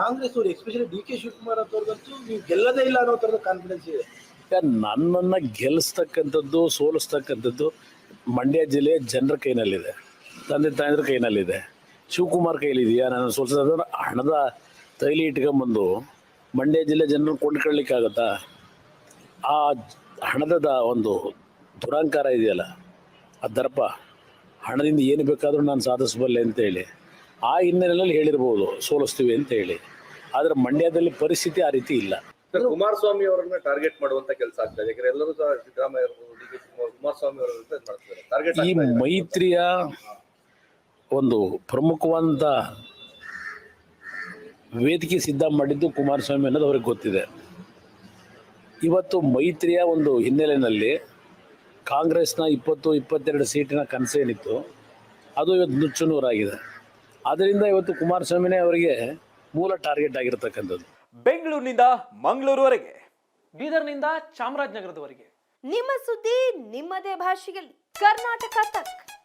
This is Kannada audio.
ಕಾಂಗ್ರೆಸ್ ಅವರು ಎಸ್ಪೆಷಲಿ ಡಿ ಕೆ ಶಿವಕುಮಾರ್ ಅಂತವ್ರಿಗಂತೂ ನೀವು ಗೆಲ್ಲದೇ ಇಲ್ಲ ಅನ್ನೋ ಥರದ ಕಾನ್ಫಿಡೆನ್ಸ್ ಇದೆ. ನನ್ನನ್ನು ಗೆಲ್ಲಿಸ್ತಕ್ಕಂಥದ್ದು ಸೋಲಿಸ್ತಕ್ಕಂಥದ್ದು ಮಂಡ್ಯ ಜಿಲ್ಲೆ ಜನರ ಕೈನಲ್ಲಿದೆ. ತಂದೆ ತಾಯಂದ್ರ ಕೈನಲ್ಲಿದೆ. ಶಿವಕುಮಾರ್ ಕೈಲಿದೆಯಾ? ನಾನು ಸೋಲಿಸೋದ್ರೆ ಹಣದ ತೈಲಿ ಇಟ್ಕೊಂಬಂದು ಮಂಡ್ಯ ಜಿಲ್ಲೆ ಜನರನ್ನು ಕೊಂಡ್ಕೊಳ್ಳಿಕ್ಕಾಗತ್ತಾ? ಆ ಹಣದ ಒಂದು ದುರಾಂಕಾರ ಇದೆಯಲ್ಲ, ಆ ದರ್ಪ ಹಣದಿಂದ ಏನು ಬೇಕಾದರೂ ನಾನು ಸಾಧಿಸಬಲ್ಲೆ ಅಂತೇಳಿ. ಆ ಹಿನ್ನೆಲೆಯಲ್ಲಿ ಹೇಳಿರ್ಬೋದು ಸೋಲಿಸ್ತೀವಿ ಅಂತ ಹೇಳಿ. ಆದರೆ ಮಂಡ್ಯದಲ್ಲಿ ಪರಿಸ್ಥಿತಿ ಆ ರೀತಿ ಇಲ್ಲ. ಕುಮಾರಸ್ವಾಮಿ ಅವರನ್ನ ಟಾರ್ಗೆಟ್ ಮಾಡುವಂತ ಕೆಲಸ ಆಗ್ತದೆ ಯಾಕಂದ್ರೆ ಎಲ್ಲರೂ ಸಹ ಸಿದ್ದರಾಮಯ್ಯ ಕುಮಾರಸ್ವಾಮಿ ಅವರ ಟಾರ್ಗೆಟ್ ಈ ಮೈತ್ರಿಯ ಒಂದು ಪ್ರಮುಖವಾದ ವೇದಿಕೆ ಸಿದ್ಧ ಮಾಡಿದ್ದು ಕುಮಾರಸ್ವಾಮಿ ಅನ್ನೋದು ಅವ್ರಿಗೆ ಗೊತ್ತಿದೆ. ಇವತ್ತು ಮೈತ್ರಿಯ ಒಂದು ಹಿನ್ನೆಲೆಯಲ್ಲಿ ಕಾಂಗ್ರೆಸ್ನ ಇಪ್ಪತ್ತು ಇಪ್ಪತ್ತೆರಡು ಸೀಟಿನ ಕನಸೇನಿತ್ತು ಅದು ಇವತ್ತು ನುಚ್ಚು ನೂರಾಗಿದೆ ಅದರಿಂದ ಇವತ್ತು ಕುಮಾರಸ್ವಾಮಿನೇ ಅವರಿಗೆ ಮೂಲ ಟಾರ್ಗೆಟ್ ಆಗಿರತಕ್ಕಂಥದ್ದು. ಬೆಂಗಳೂರಿನಿಂದ ಮಂಗಳೂರುವರೆಗೆ ಬೀದರ್ನಿಂದ ಚಾಮರಾಜನಗರದವರೆಗೆ. ನಿಮ್ಮ ಸುದ್ದಿ ನಿಮ್ಮದೇ ಭಾಷೆಯಲ್ಲಿ. ಕರ್ನಾಟಕ ತಕ್.